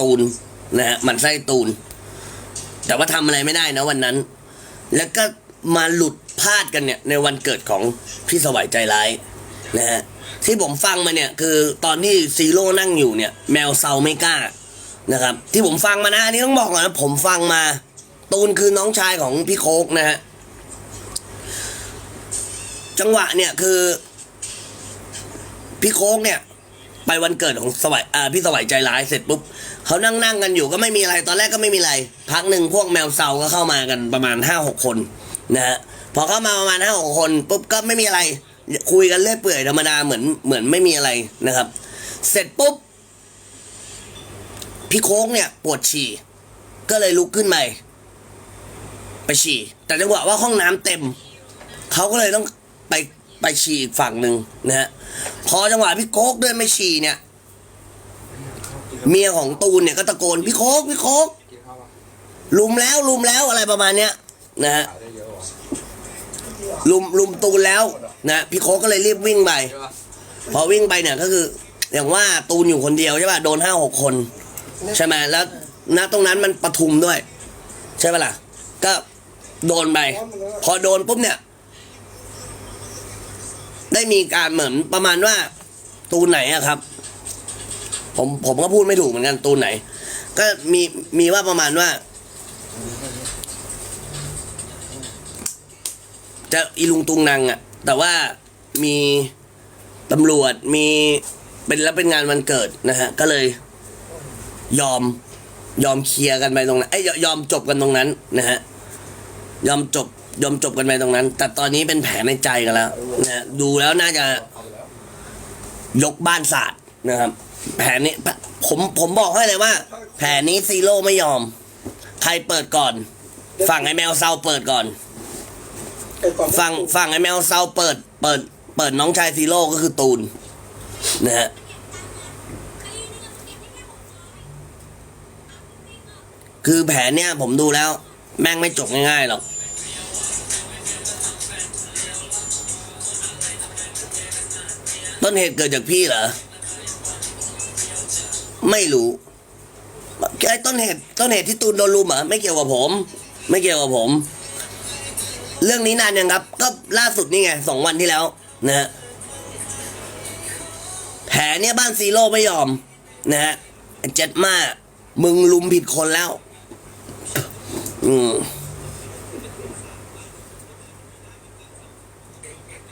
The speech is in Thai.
ตูนนะฮะหมันไส้ตูน แต่ว่าทำอะไรไม่ได้นะวันนั้น แล้วก็มาหลุดพลาดกันเนี่ยในวันเกิดของพี่สวัยใจร้ายนะฮะที่ผมฟังมาเนี่ยคือตอนที่ซีโร่นั่งอยู่เนี่ย แมวเซาไม่กล้านะครับ ที่ผมฟังมานะอันนี้ต้องบอกก่อนนะผมฟังมา ตูนคือน้องชายของพี่โคกนะฮะจังหวะเนี่ยคือ พี่โคกเนี่ย ไปวันเกิดของสวัยอ่าพี่สวัยใจร้ายเสร็จปุ๊บเขานั่งนั่งกันอยู่ก็ไม่มีอะไรตอนแรกก็ไม่มีอะไร พักหนึ่งพวกแมวเซาก็เข้ามากันประมาณห้าหกคนนะฮะพอเข้ามาประมาณห้าหกคนปุ๊บก็ไม่มีอะไร คุยกันเรื่อยเปื่อยธรรมดาเหมือนเหมือนไม่มีอะไรนะครับ เสร็จปุ๊บพี่โค้งเนี่ยปวดฉี่ก็เลยลุกขึ้นไปไปฉี่แต่จังหวะว่าห้องน้ำเต็มเขาก็เลยต้องไป ไปฉี่อีกฝั่งหนึ่งนะฮะพอจังหวะพี่โคกเดินไปฉี่เนี่ย เมียของตูนเนี่ยก็ตะโกนพี่โคกพี่โคกลุมแล้วลุมแล้วอะไรประมาณเนี้ยนะฮะลุมลุมตูนแล้วนะพี่โคกก็เลยรีบวิ่งไปพอวิ่งไปเนี่ยก็คือ อย่างว่าตูนอยู่คนเดียวใช่ป่ะโดนห้าหกคน ใช่ไหมแล้วณตรงนั้นมันปทุมด้วย ใช่ป่ะล่ะก็โดนไป พอโดนปุ๊บเนี่ย ได้มีการเหมือนประมาณว่าตูนไหนอะครับ ผมผมก็พูดไม่ถูกเหมือนกันตูนไหน ก็มีมีว่าประมาณว่า จะอีลุงตุงนางอะแต่ว่ามีตำรวจมีเป็นแล้วเป็นงานวันเกิดนะฮะ ก็เลย ยอมยอมเคลียร์กันไปตรงนั้นไอ้ยยอมจบกันตรงนั้นนะฮะ ยอมจบ ยอมจบกันไปตรงนั้น แต่ตอนนี้เป็นแผลในใจกันแล้วนะดูแล้วน่าจะยกบ้านศาสตร์นะครับ แผลนี้ผมผมบอกให้เลยว่า แผลนี้ซีโร่ไม่ยอม ใครเปิดก่อน ฝั่งไอ้แมวเซาเปิดก่อน ฝั่งฝั่งไอ้แมวเซาเปิด เปิด เปิดน้องชายซีโร่ก็คือตูนนะฮะคือแผลเนี้ยผมดูแล้ว แม่งไม่จบง่ายๆหรอก ต้นเหตุเกิดจากพี่เหรอ ไม่รู้ไอ้ต้นเหตุต้นเหตุที่ตูนโดนลุมเหรอไม่เกี่ยวกับผม ไม่เกี่ยวกับผม เรื่องนี้นานยังครับ ก็ล่าสุดนี่ไงสองวันที่แล้ว นะฮะแผลเนี่ยบ้านซีโร่ไม่ยอม นะฮะเจ็ดมา มึงลุมผิดคนแล้ว อืม